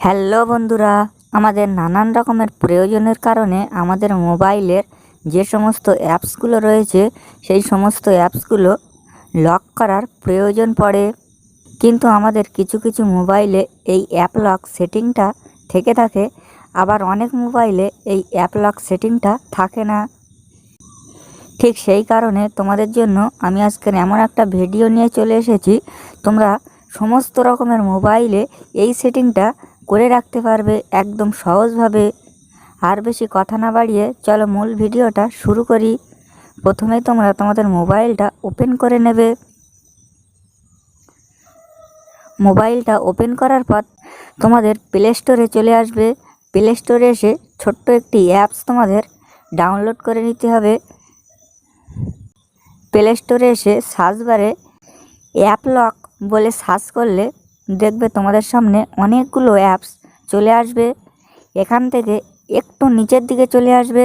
Hello বন্ধুরা, আমাদের নানান রকমের প্রয়োজনের কারণে আমাদের মোবাইলের যে সমস্ত অ্যাপসগুলো রয়েছে, সেই সমস্ত অ্যাপসগুলো লক করার প্রয়োজন পড়ে। কিন্তু আমাদের কিছু কিছু মোবাইলে এই অ্যাপ লক সেটিংটা থেকে থাকে, আবার অনেক মোবাইলে এই অ্যাপ লক সেটিংটা থাকে না। ঠিক সেই কারণে তোমাদের জন্য আমি আজকের এমন একটা ভিডিও নিয়ে চলে এসেছি। তোমরা সমস্ত রকমের মোবাইলে এই সেটিংটা করে রাখতে পারবে একদম সহজভাবে। আর বেশি কথা না বাড়িয়ে চলো মূল ভিডিওটা শুরু করি। প্রথমেই তোমরা তোমাদের মোবাইলটা ওপেন করে নেবে। মোবাইলটা ওপেন করার পর তোমাদের প্লে স্টোরে চলে আসবে। প্লে স্টোরে এসে ছোট্ট একটি অ্যাপস তোমাদের ডাউনলোড করে নিতে হবে। প্লে স্টোরে এসে সার্চ বারে অ্যাপ লক বলে সার্চ করলে দেখবে তোমাদের সামনে অনেকগুলো অ্যাপস চলে আসবে। এখান থেকে একটু নিচের দিকে চলে আসবে।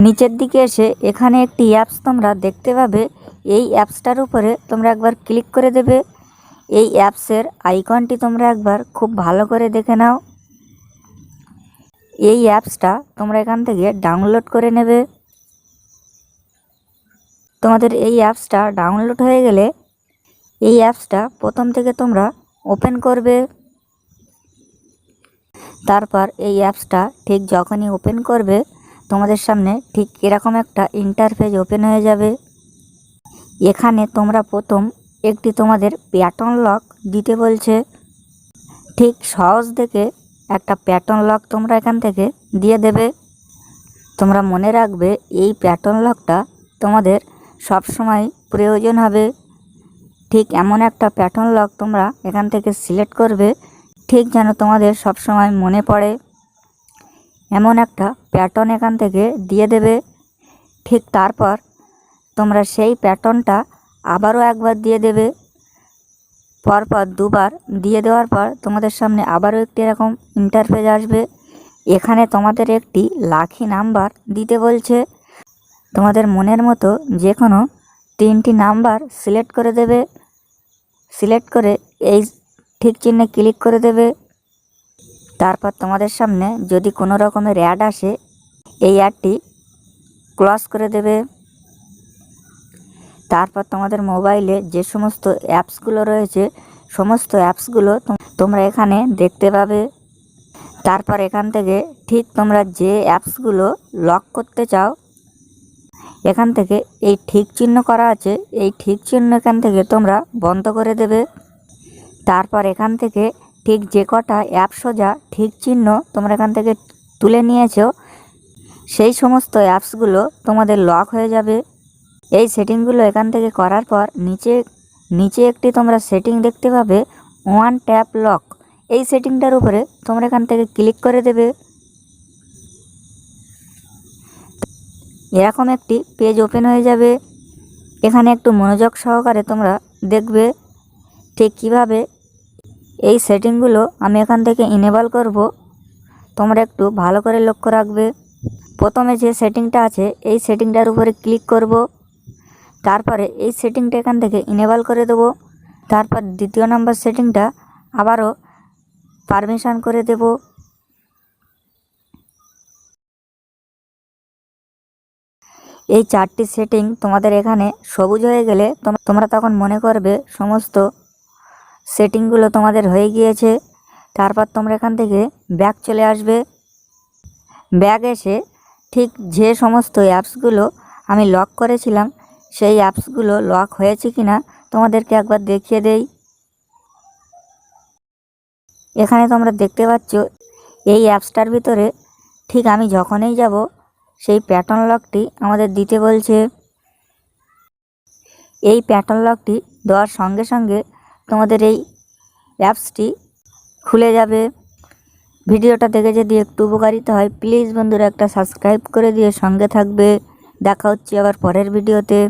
নিচের দিকে এসে এখানে একটি অ্যাপস তোমরা দেখতে পাবে। এই অ্যাপসটার উপরে তোমরা একবার ক্লিক করে দেবে। এই অ্যাপসের আইকনটি তোমরা একবার খুব ভালো করে দেখে নাও। এই অ্যাপসটা তোমরা এখান থেকে ডাউনলোড করে নেবে। তোমাদের এই অ্যাপসটা ডাউনলোড হয়ে গেলে এই অ্যাপসটা প্রথম থেকে তোমরা ওপেন করবে। তারপর এই অ্যাপসটা ঠিক যখনই ওপেন করবে, তোমাদের সামনে ঠিক এরকম একটা ইন্টারফেস ওপেন হয়ে যাবে। এখানে তোমরা প্রথম একটি তোমাদের প্যাটার্ন লক দিতে বলছে। ঠিক সহজ দেখে একটা প্যাটার্ন লক তোমরা এখান থেকে দিয়ে দেবে। তোমরা মনে রাখবে এই প্যাটার্ন লকটা তোমাদের সব সময় প্রয়োজন হবে। ঠিক এমন একটা প্যাটার্ন লক তোমরা এখান থেকে সিলেক্ট করবে, ঠিক যেন তোমাদের সব সময় মনে পড়ে। এমন একটা প্যাটার্ন এখান থেকে দিয়ে দেবে, ঠিক তারপর তোমরা সেই প্যাটার্নটা আবারও একবার দিয়ে দেবে। পরপর দুবার দিয়ে দেওয়ার পর তোমাদের সামনে আবারও একটি এরকম ইন্টারফেস আসবে। এখানে তোমাদের একটি লাখি নাম্বার দিতে বলছে। তোমাদের মনের মতো যে কোনো তিনটি নাম্বার সিলেক্ট করে দেবে। সিলেক্ট করে এই ঠিক চিহ্নে ক্লিক করে দেবে। তারপর তোমাদের সামনে যদি কোনো রকমের অ্যাড আসে, এই অ্যাডটি ক্লস করে দেবে। তারপর তোমাদের মোবাইলে যে সমস্ত অ্যাপসগুলো রয়েছে, সমস্ত অ্যাপসগুলো তোমরা এখানে দেখতে পাবে। তারপর এখান থেকে ঠিক তোমরা যে অ্যাপসগুলো লক করতে চাও এখান থেকে এই ঠিক চিহ্ন করা আছে, এই ঠিক চিহ্ন এখান থেকে তোমরা বন্ধ করে দেবে। তারপর এখান থেকে ঠিক যে কটা অ্যাপ সোজা ঠিক চিহ্ন তোমরা এখান থেকে তুলে নিয়েছো, সেই সমস্ত অ্যাপসগুলো তোমাদের লক হয়ে যাবে। এই সেটিংগুলো এখান থেকে করার পর নিচে নিচে একটি তোমরা সেটিং দেখতে পাবে, ওয়ান ট্যাপ লক। এই সেটিংটার উপরে তোমরা এখান থেকে ক্লিক করে দেবে। এরকম একটি পেজ ওপেন হয়ে যাবে। এখানে একটু মনোযোগ সহকারে তোমরা দেখবে ঠিক কীভাবে এই সেটিংগুলো আমি এখান থেকে ইনেবল করব। তোমরা একটু ভালো করে লক্ষ্য রাখবে। প্রথমে যে সেটিংটা আছে, এই সেটিংটার উপরে ক্লিক করব। তারপরে এই সেটিংটা এখান থেকে ইনেবল করে দেবো। তারপর দ্বিতীয় নম্বর সেটিংটা আবারও পারমিশন করে দেবো। এই চারটি সেটিং তোমাদের এখানে সবুজ হয়ে গেলে তোমরা তখন মনে করবে সমস্ত সেটিংগুলো তোমাদের হয়ে গিয়েছে। তারপর তোমরা এখান থেকে ব্যাক চলে আসবে। ব্যাগ এসে ঠিক যে সমস্ত অ্যাপসগুলো আমি লক করেছিলাম, সেই অ্যাপসগুলো লক হয়েছে কি না তোমাদেরকে একবার দেখিয়ে দেই। এখানে তোমরা দেখতে পাচ্ছ, এই অ্যাপসটার ভিতরে ঠিক আমি যখনই যাব সেই প্যাটার্ন লকটি আমাদের দিতে বলছে। এই প্যাটার্ন লকটি দেওয়ার সঙ্গে সঙ্গে তোমাদের এই অ্যাপসটি খুলে যাবে। ভিডিওটা দেখে যদি একটু উপকারিত হয় প্লিজ বন্ধুরা একটা সাবস্ক্রাইব করে দিয়ে সঙ্গে থাকবে। দেখা হচ্ছে আবার পরের ভিডিওতে।